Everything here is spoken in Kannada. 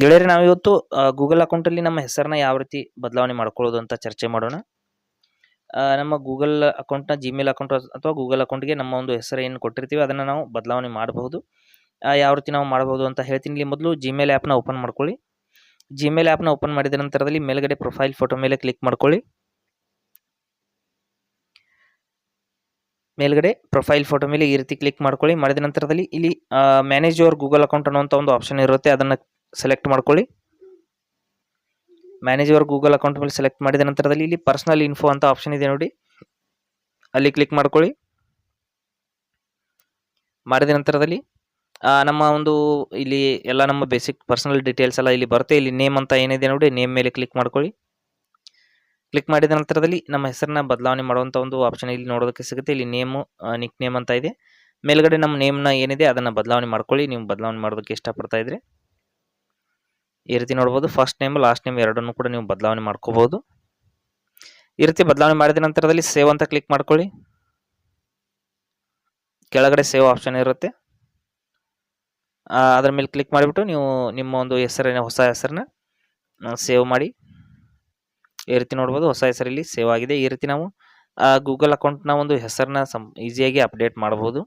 ಗೆಳೆಯರೆ ನಾವು ಇವತ್ತು ಗೂಗಲ್ ಅಕೌಂಟಲ್ಲಿ ನಮ್ಮ ಹೆಸರನ್ನ ಯಾವ ರೀತಿ ಬದಲಾವಣೆ ಮಾಡ್ಕೊಳ್ಳೋದು ಅಂತ ಚರ್ಚೆ ಮಾಡೋಣ. ನಮ್ಮ ಗೂಗಲ್ ಅಕೌಂಟ್ನ ಜಿಮೇಲ್ ಅಕೌಂಟ್ ಅಥವಾ ಗೂಗಲ್ ಅಕೌಂಟ್ಗೆ ನಮ್ಮ ಒಂದು ಹೆಸರು ಏನು ಕೊಟ್ಟಿರ್ತೀವಿ, ಅದನ್ನು ನಾವು ಬದಲಾವಣೆ ಮಾಡಬಹುದು. ಯಾವ ರೀತಿ ನಾವು ಮಾಡಬಹುದು ಅಂತ ಹೇಳ್ತೀನಿ. ಇಲ್ಲಿ ಮೊದಲು ಜಿಮೇಲ್ ಆ್ಯಪ್ನ ಓಪನ್ ಮಾಡ್ಕೊಳ್ಳಿ. ಜಿಮೇಲ್ ಆ್ಯಪ್ನ ಓಪನ್ ಮಾಡಿದ ನಂತರದಲ್ಲಿ ಮೇಲ್ಗಡೆ ಪ್ರೊಫೈಲ್ ಫೋಟೋ ಮೇಲೆ ಕ್ಲಿಕ್ ಮಾಡ್ಕೊಳ್ಳಿ. ಮೇಲ್ಗಡೆ ಪ್ರೊಫೈಲ್ ಫೋಟೋ ಮೇಲೆ ಈ ರೀತಿ ಕ್ಲಿಕ್ ಮಾಡ್ಕೊಳ್ಳಿ. ಮಾಡಿದ ನಂತರದಲ್ಲಿ ಇಲ್ಲಿ ಮ್ಯಾನೇಜ್ ಯುವರ್ ಗೂಗಲ್ ಅಕೌಂಟ್ ಅನ್ನುವಂಥ ಒಂದು ಆಪ್ಷನ್ ಇರುತ್ತೆ. ಅದನ್ನು ಸೆಲೆಕ್ಟ್ ಮಾಡ್ಕೊಳ್ಳಿ. ಮ್ಯಾನೇಜ್ ಯುವರ್ ಗೂಗಲ್ ಅಕೌಂಟ್ ಮೇಲೆ ಸೆಲೆಕ್ಟ್ ಮಾಡಿದ ನಂತರದಲ್ಲಿ ಇಲ್ಲಿ ಪರ್ಸನಲ್ ಇನ್ಫೋ ಅಂತ ಆಪ್ಷನ್ ಇದೆ ನೋಡಿ. ಅಲ್ಲಿ ಕ್ಲಿಕ್ ಮಾಡ್ಕೊಳ್ಳಿ. ಮಾಡಿದ ನಂತರದಲ್ಲಿ ನಮ್ಮ ಒಂದು ಇಲ್ಲಿ ಎಲ್ಲ ನಮ್ಮ ಬೇಸಿಕ್ ಪರ್ಸನಲ್ ಡೀಟೇಲ್ಸ್ ಎಲ್ಲ ಇಲ್ಲಿ ಬರುತ್ತೆ. ಇಲ್ಲಿ ನೇಮ್ ಅಂತ ಏನಿದೆ ನೋಡಿ ನೇಮ್ ಮೇಲೆ ಕ್ಲಿಕ್ ಮಾಡ್ಕೊಳ್ಳಿ. ಕ್ಲಿಕ್ ಮಾಡಿದ ನಂತರದಲ್ಲಿ ನಮ್ಮ ಹೆಸರನ್ನ ಬದಲಾವಣೆ ಮಾಡುವಂಥ ಒಂದು ಆಪ್ಷನ್ ಇಲ್ಲಿ ನೋಡೋದಕ್ಕೆ ಸಿಗುತ್ತೆ. ಇಲ್ಲಿ ನೇಮು ನಿಕ್ ನೇಮ್ ಅಂತ ಇದೆ. ಮೇಲ್ಗಡೆ ನಮ್ಮ ನೇಮ್ನ ಏನಿದೆ ಅದನ್ನು ಬದಲಾವಣೆ ಮಾಡ್ಕೊಳ್ಳಿ. ನೀವು ಬದಲಾವಣೆ ಮಾಡೋದಕ್ಕೆ ಇಷ್ಟಪಡ್ತಾ ಇದ್ರೆ. ಈ ರೀತಿ ನೋಡ್ಬೋದು. ಫಸ್ಟ್ ನೇಮ್ ಲಾಸ್ಟ್ ನೇಮ್ ಎರಡನ್ನೂ ಕೂಡ ನೀವು ಬದಲಾವಣೆ ಮಾಡ್ಕೋಬಹುದು ಈ ರೀತಿ ಬದಲಾವಣೆ ಮಾಡಿದ ನಂತರದಲ್ಲಿ ಸೇವ್ ಅಂತ ಕ್ಲಿಕ್ ಮಾಡ್ಕೊಳ್ಳಿ. ಕೆಳಗಡೆ ಸೇವ್ ಆಪ್ಷನ್ ಇರುತ್ತೆ. ಅದರ ಮೇಲೆ ಕ್ಲಿಕ್ ಮಾಡಿಬಿಟ್ಟು ನೀವು ನಿಮ್ಮ ಒಂದು ಹೆಸರಿನ, ಹೊಸ ಹೆಸರನ್ನ ಸೇವ್ ಮಾಡಿ. ಈ ರೀತಿ ನೋಡ್ಬೋದು, ಹೊಸ ಹೆಸರಲ್ಲಿ ಸೇವ್ ಆಗಿದೆ. ಈ ರೀತಿ ನಾವು ಗೂಗಲ್ ಅಕೌಂಟ್ನ ಒಂದು ಹೆಸರನ್ನ ಸಂ ಈಸಿಯಾಗಿ ಅಪ್ಡೇಟ್ ಮಾಡಬಹುದು